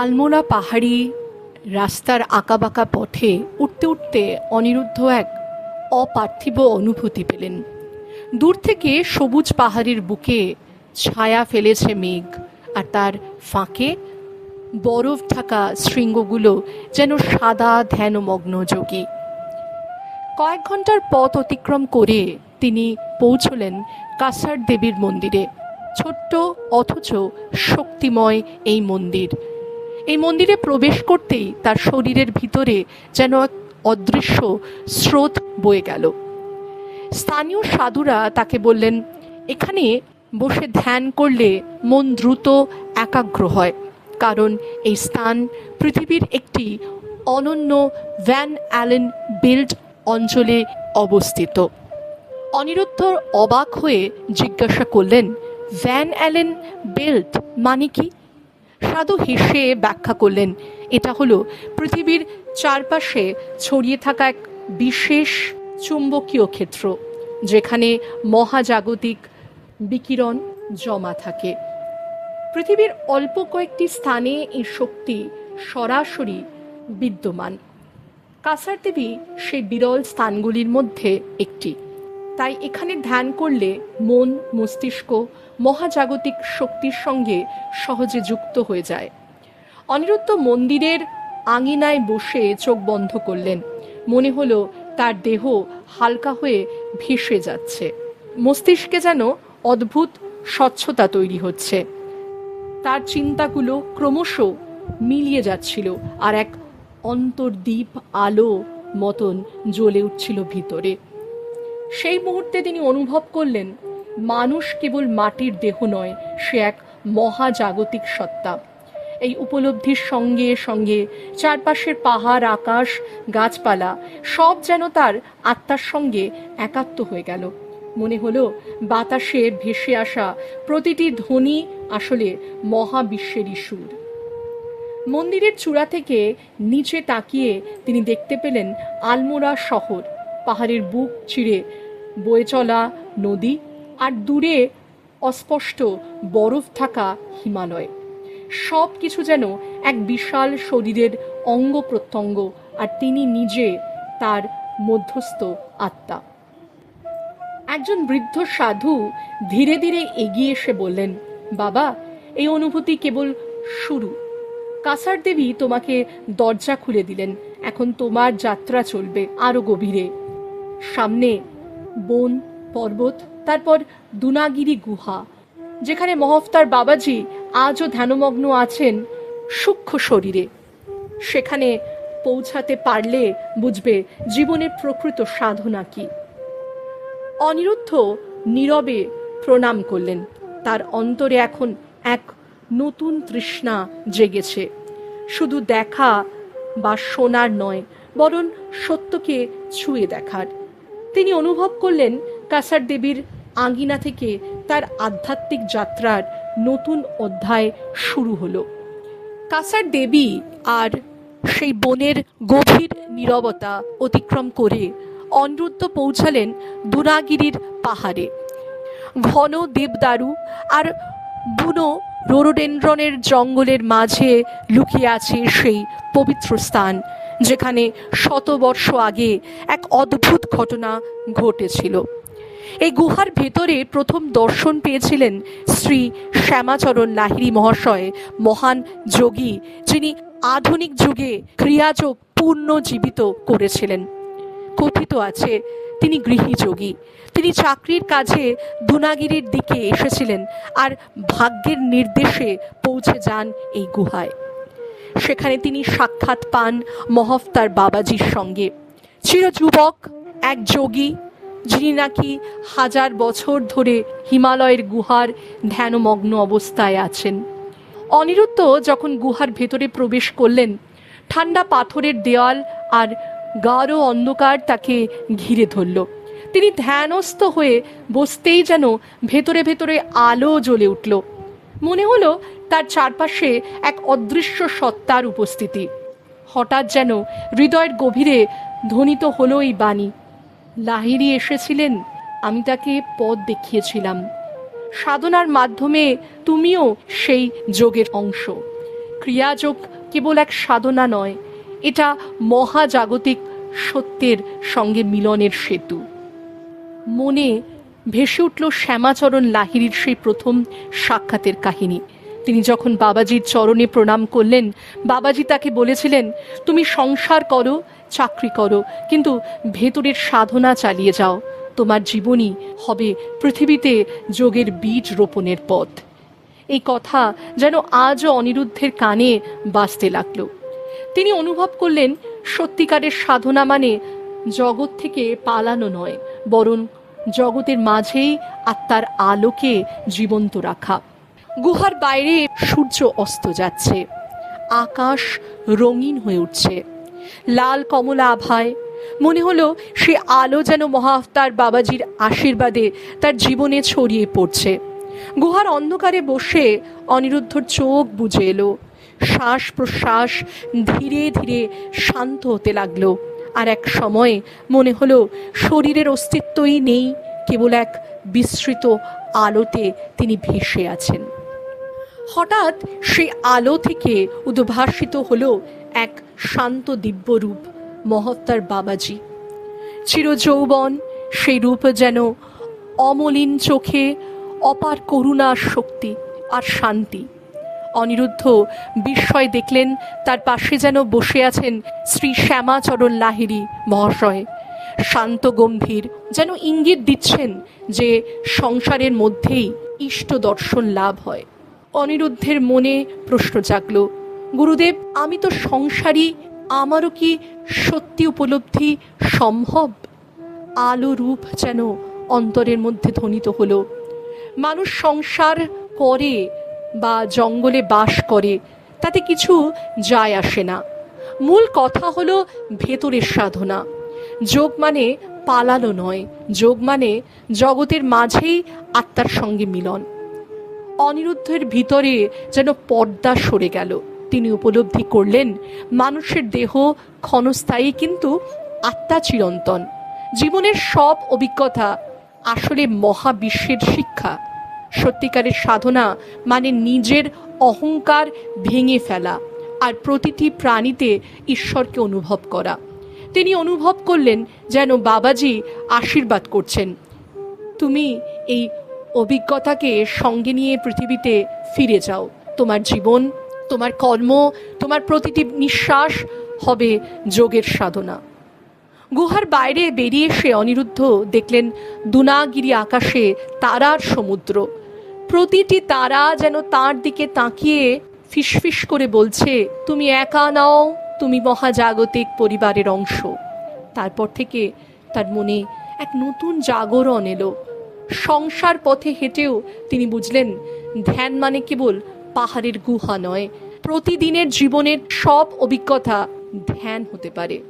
আলমোড়া পাহাড়ি রাস্তার আঁকাবাঁকা পথে উঠতে উঠতে অনিরুদ্ধ এক অপার্থিব অনুভূতি পেলেন। দূর থেকে সবুজ পাহাড়ের বুকে ছায়া ফেলেছে মেঘ আর তার ফাঁকে বরফ ঢাকা শৃঙ্গগুলো যেন সাদা ধ্যানমগ্ন যোগী। কয়েক ঘণ্টার পথ অতিক্রম করে তিনি পৌঁছলেন কাসার দেবীর মন্দিরে। ছোট্ট অথচ শক্তিময় এই মন্দির। এই মন্দিরে প্রবেশ করতেই তার শরীরের ভিতরে যেন এক অদৃশ্য স্রোত বয়ে গেল। স্থানীয় সাধুরা তাকে বললেন, এখানে বসে ধ্যান করলে মন দ্রুত একাগ্র হয়, কারণ এই স্থান পৃথিবীর একটি অনন্য ভ্যান অ্যালেন বিল্ড অঞ্চলে অবস্থিত। অনিরুদ্ধ অবাক হয়ে জিজ্ঞাসা করলেন, ভ্যান অ্যালেন বেল্ট মানে কি? সাধু হেসে ব্যাখ্যা করলেন, এটা হলো পৃথিবীর চারপাশে ছড়িয়ে থাকা এক বিশেষ চুম্বকীয় ক্ষেত্র, যেখানে মহাজাগতিক বিকিরণ জমা থাকে। পৃথিবীর অল্প কয়েকটি স্থানে এই শক্তি সরাসরি বিদ্যমান। কাসার দেবী সেই বিরল স্থানগুলির মধ্যে একটি। তাই এখানে ধ্যান করলে মন, মস্তিষ্ক মহাজাগতিক শক্তির সঙ্গে সহজে যুক্ত হয়ে যায়। অনিরুদ্ধ মন্দিরের আঙিনায় বসে চোখ বন্ধ করলেন। মনে হলো তার দেহ হালকা হয়ে ভেসে যাচ্ছে। মস্তিষ্কে যেন অদ্ভুত স্বচ্ছতা তৈরি হচ্ছে। তার চিন্তাগুলো ক্রমশ মিলিয়ে যাচ্ছিল আর এক অন্তর্দ্বীপ আলো মতন জ্বলে উঠছিল ভিতরে। সেই মুহূর্তে তিনি অনুভব করলেন মানুষ কেবল মাটির দেহ নয়, সে এক মহাজাগতিক সত্তা। এই উপলব্ধির সঙ্গে সঙ্গে চারপাশের পাহাড়, আকাশ, গাছপালা সব যেন তার আত্মার সঙ্গে একাত্ম হয়ে গেল। মনে হলো বাতাসে ভেসে আসা প্রতিটি ধ্বনি আসলে মহাবিশ্বেরই সুর মন্দিরের চূড়া থেকে নিচে তাকিয়ে তিনি দেখতে পেলেন আলমোড়া শহর, পাহাড়ের বুক চিরে বয়ে চলা নদী আর দূরে অস্পষ্ট বরফ থাকা হিমালয়। সব কিছু যেন এক বিশাল শরীরের অঙ্গ প্রত্যঙ্গ, আর তিনি নিজে তার মধ্যস্থ আত্মা। একজন বৃদ্ধ সাধু ধীরে ধীরে এগিয়ে এসে বললেন, বাবা, এই অনুভূতি কেবল শুরু। কাসার দেবী তোমাকে দরজা খুলে দিলেন। এখন তোমার যাত্রা চলবে আরও গভীরে। সামনে বন, পর্বত তারপর দুনাগিরি গুহা, যেখানে মহফতার বাবাজি আজও ধ্যানমগ্ন আছেন সূক্ষ্ম শরীরে। সেখানে পৌঁছাতে পারলে বুঝবে জীবনের প্রকৃত সাধনা কি। অনিরুদ্ধ নীরবে প্রণাম করলেন। তার অন্তরে এখন এক নতুন তৃষ্ণা জেগেছে। শুধু দেখা বা শোনার নয়, বরং সত্যকে ছুঁয়ে দেখার। তিনি অনুভব করলেন কাসার দেবীর আঙ্গিনা থেকে তার আধ্যাত্মিক যাত্রার নতুন অধ্যায় শুরু হলো। কাসার দেবী আর সেই বনের গভীর নীরবতা অতিক্রম করে অনিরুদ্ধ পৌঁছালেন দুনাগিরির পাহাড়ে। ঘন দেবদারু আর বুনো রোরোডেন্ড্রনের জঙ্গলের মাঝে লুকিয়ে আছে সেই পবিত্র স্থান, যেখানে শতবর্ষ আগে এক অদ্ভুত ঘটনা ঘটেছিল। এই গুহার ভেতরে প্রথম দর্শন পেয়েছিলেন শ্রী শ্যামাচরণ লাহিড়ী মহাশয়, মহান যোগী, যিনি আধুনিক যুগে ক্রিয়াযোগ পুনর্জীবিত করেছিলেন। কথিত আছে, তিনি গৃহী যোগী। তিনি চাকরির কাজে দুনাগিরির দিকে এসেছিলেন আর ভাগ্যের নির্দেশে পৌঁছে যান এই গুহায়। সেখানে তিনি সাক্ষাৎ পান মহফতার বাবাজির সঙ্গে। চিরযুবক, এক যোগী যিনি নাকি হাজার বছর ধরে হিমালয়ের গুহার ধ্যানমগ্ন অবস্থায় আছেন। অনিরুদ্ধ যখন গুহার ভেতরে প্রবেশ করলেন, ঠান্ডা পাথরের দেওয়াল আর গাঢ় অন্ধকার তাকে ঘিরে ধরল। তিনি ধ্যানস্থ হয়ে বসতেই যেন ভেতরে ভেতরে আলো জ্বলে উঠল। মনে হলো তার চারপাশে এক অদৃশ্য সত্তার উপস্থিতি। হঠাৎ যেন হৃদয়ের গভীরে ধ্বনিত হলো এই বাণী। লাহিড়ি এসেছিলেন, আমি তাকে পথ দেখিয়েছিলাম। সাধনার মাধ্যমে তুমিও সেই যোগের অংশ। ক্রিয়াযোগ কেবল এক সাধনা নয়, এটা মহাজাগতিক সত্যের সঙ্গে মিলনের সেতু। মনে ভেসে উঠল শ্যামাচরণ লাহিড়ির সেই প্রথম সাক্ষাতের কাহিনী। তিনি যখন বাবাজির চরণে প্রণাম করলেন, বাবাজি তাকে বলেছিলেন, তুমি সংসার করো, চাকরি করো, কিন্তু ভেতরের সাধনা চালিয়ে যাও। তোমার জীবনই হবে পৃথিবীতে যোগের বীজ রোপণের পথ। এই কথা যেন আজও অনিরুদ্ধের কানে বাজতে লাগল। তিনি অনুভব করলেন, সত্যিকারের সাধনা মানে জগৎ থেকে পালানো নয়, বরং জগতের মাঝেই আত্মার আলোকে জীবন্ত রাখা। গুহার বাইরে সূর্য অস্ত যাচ্ছে। আকাশ রঙিন হয়ে উঠছে। লাল কমলা আভায়। মনে হলো সে আলো যেন মহাফতার বাবাজির আশীর্বাদে তার জীবনে ছড়িয়ে পড়ছে। গুহার অন্ধকারে বসে অনিরুদ্ধর চোখ বুঝে এলো। শ্বাস প্রশ্বাস ধীরে ধীরে শান্ত হতে লাগল। আর এক সময়ে মনে হলো শরীরের অস্তিত্বই নেই, কেবল এক বিস্তৃত আলোতে তিনি ভেসে আছেন। হঠাৎ সেই আলো থেকে উদ্ভাসিত হলো এক শান্ত দিব্যরূপ, মহত্তার বাবাজি। চিরযৌবন সেই রূপ যেন অমলিন চোখে অপার করুণা শক্তি আর শান্তি। অনিরুদ্ধ বিস্ময় দেখলেন, তার পাশে যেন বসে আছেন শ্রী শ্যামাচরণ লাহিড়ী মহাশয়। শান্ত গম্ভীর যেন ইঙ্গিত দিচ্ছেন যে সংসারের মধ্যেই ইষ্ট দর্শন লাভ হয়। অনিরুদ্ধের মনে প্রশ্ন জাগল, গুরুদেব, আমি তো সংসারী, আমারও কি সত্যি উপলব্ধি সম্ভব? আলো রূপ যেন অন্তরের মধ্যে ধ্বনিত হলো, মানুষ সংসার করে বা জঙ্গলে বাস করে, তাতে কিছু যায় আসে না। মূল কথা হলো ভেতরের সাধনা। যোগ মানে পালানো নয়, যোগ মানে জগতের মাঝেই আত্মার সঙ্গে মিলন। অনিরুদ্ধের ভিতরে যেন পর্দা সরে গেল। তিনি উপলব্ধি করলেন, মানুষের দেহ ক্ষণস্থায়ী কিন্তু আত্মা চিরন্তন। জীবনের সব অভিজ্ঞতা আসলে মহাবিশ্বের শিক্ষা। সত্যিকারের সাধনা মানে নিজের অহংকার ভেঙে ফেলা আর প্রতিটি প্রাণীতে ঈশ্বরকে অনুভব করা। তিনি অনুভব করলেন যেন বাবাজি আশীর্বাদ করছেন। তুমি এই অভিজ্ঞতাকে সঙ্গে নিয়ে পৃথিবীতে ফিরে যাও। তোমার জীবন, তোমার কর্ম, তোমার প্রতিটি নিঃশ্বাস হবে যোগের সাধনা। গুহার বাইরে বেরিয়ে এসে অনিরুদ্ধ দেখলেন দুনাগিরি আকাশে তারার সমুদ্র। প্রতিটি তারা যেন তার দিকে তাকিয়ে ফিসফিস করে বলছে, তুমি একা নাও, তুমি মহাজাগতিক পরিবারের অংশ। তারপর থেকে তার মনে এক নতুন জাগরণ এলো। সংসার পথে হেঁটেও তিনি বুঝলেন, ধ্যান মানে কেবল পাহাড়ের গুহা নয়। প্রতিদিনের জীবনের সব অভিজ্ঞতা ধ্যান হতে পারে।